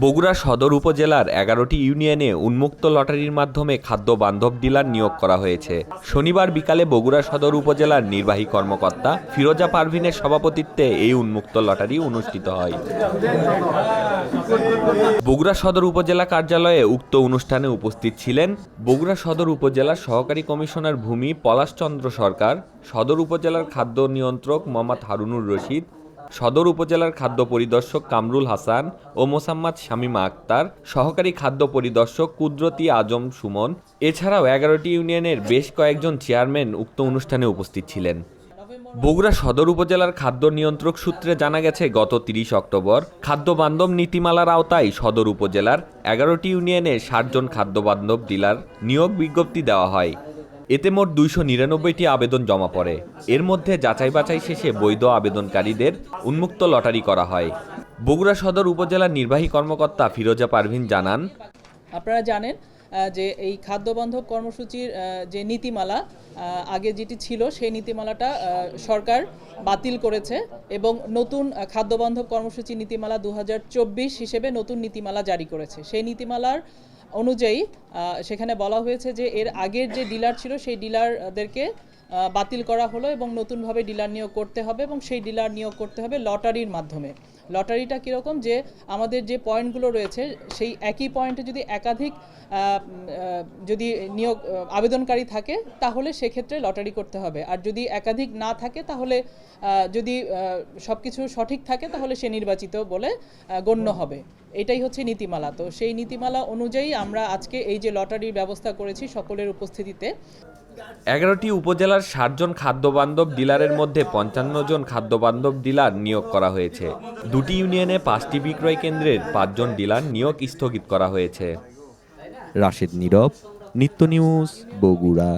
বগুড়া সদর উপজেলার এগারোটি ইউনিয়নে উন্মুক্ত লটারির মাধ্যমে খাদ্য বান্ধব ডিলার নিয়োগ করা হয়েছে। শনিবার বিকালে বগুড়া সদর উপজেলার নির্বাহী কর্মকর্তা ফিরোজা পারভিনের সভাপতিত্বে এই উন্মুক্ত লটারি অনুষ্ঠিত হয়। বগুড়া সদর উপজেলা কার্যালয়ে উক্ত অনুষ্ঠানে উপস্থিত ছিলেন বগুড়া সদর উপজেলার সহকারী কমিশনার ভূমি পলাশচন্দ্র সরকার, সদর উপজেলার খাদ্য নিয়ন্ত্রক মোহাম্মদ হারুনুর রশিদ সদর উপজেলার খাদ্য পরিদর্শক কামরুল হাসান ও মোসাম্মদ শামীমা আক্তার, সহকারী খাদ্য পরিদর্শক কুদরতি আজম সুমন, এছাড়াও এগারোটি ইউনিয়নের বেশ কয়েকজন চেয়ারম্যান উক্ত অনুষ্ঠানে উপস্থিত ছিলেন। বগুড়া সদর উপজেলার খাদ্য নিয়ন্ত্রক সূত্রে জানা গেছে, গত তিরিশ অক্টোবর খাদ্য বান্ধব নীতিমালার আওতায় সদর উপজেলার এগারোটি ইউনিয়নে ষাটজন খাদ্য বান্ধব ডিলার নিয়োগ বিজ্ঞপ্তি দেওয়া হয়। এতে মোট দুইশো নিরানব্বইটি আবেদন জমা পড়ে। এর মধ্যে যাচাই বাছাই শেষে বৈধ আবেদনকারীদের উন্মুক্ত লটারি করা হয়। বগুড়া সদর উপজেলার নির্বাহী কর্মকর্তা ফিরোজা পারভিন জানান, আপনারা জানেন যে এই খাদ্যবান্ধব কর্মসূচির যে নীতিমালা আগে যেটি ছিল সেই নীতিমালাটা সরকার বাতিল করেছে এবং নতুন খাদ্যবান্ধব কর্মসূচি নীতিমালা দুই হাজার চব্বিশ হিসেবে নতুন নীতিমালা জারি করেছে। সেই নীতিমালার অনুযায়ী সেখানে বলা হয়েছে যে এর আগের যে ডিলার ছিল, সেই ডিলারদেরকে বাতিল করা হলো এবং নতুনভাবে ডিলার নিয়োগ করতে হবে এবং সেই ডিলার নিয়োগ করতে হবে লটারির মাধ্যমে। লটারিটা কীরকম যে আমাদের যে পয়েন্টগুলো রয়েছে, সেই একই পয়েন্টে যদি একাধিক যদি নিয়োগ আবেদনকারী থাকে, তাহলে সেক্ষেত্রে লটারি করতে হবে। আর যদি একাধিক না থাকে, তাহলে যদি সব কিছু সঠিক থাকে, তাহলে সে নির্বাচিত বলে গণ্য হবে। এটাই হচ্ছে নীতিমালা। তো সেই নীতিমালা অনুযায়ী আমরা আজকে এই যে লটারির ব্যবস্থা করেছি সকলের উপস্থিতিতে এগারোটি উপজেলার ষাটজন খাদ্যবান্ধব ডিলারের মধ্যে পঞ্চান্ন জন খাদ্যবান্ধব ডিলার নিয়োগ করা হয়েছে। দুটি ইউনিয়নে পাঁচটি বিক্রয় কেন্দ্রের পাঁচজন ডিলার নিয়োগ স্থগিত করা হয়েছে। রাশেদ নীরব, নিত্য নিউজ, বগুড়া।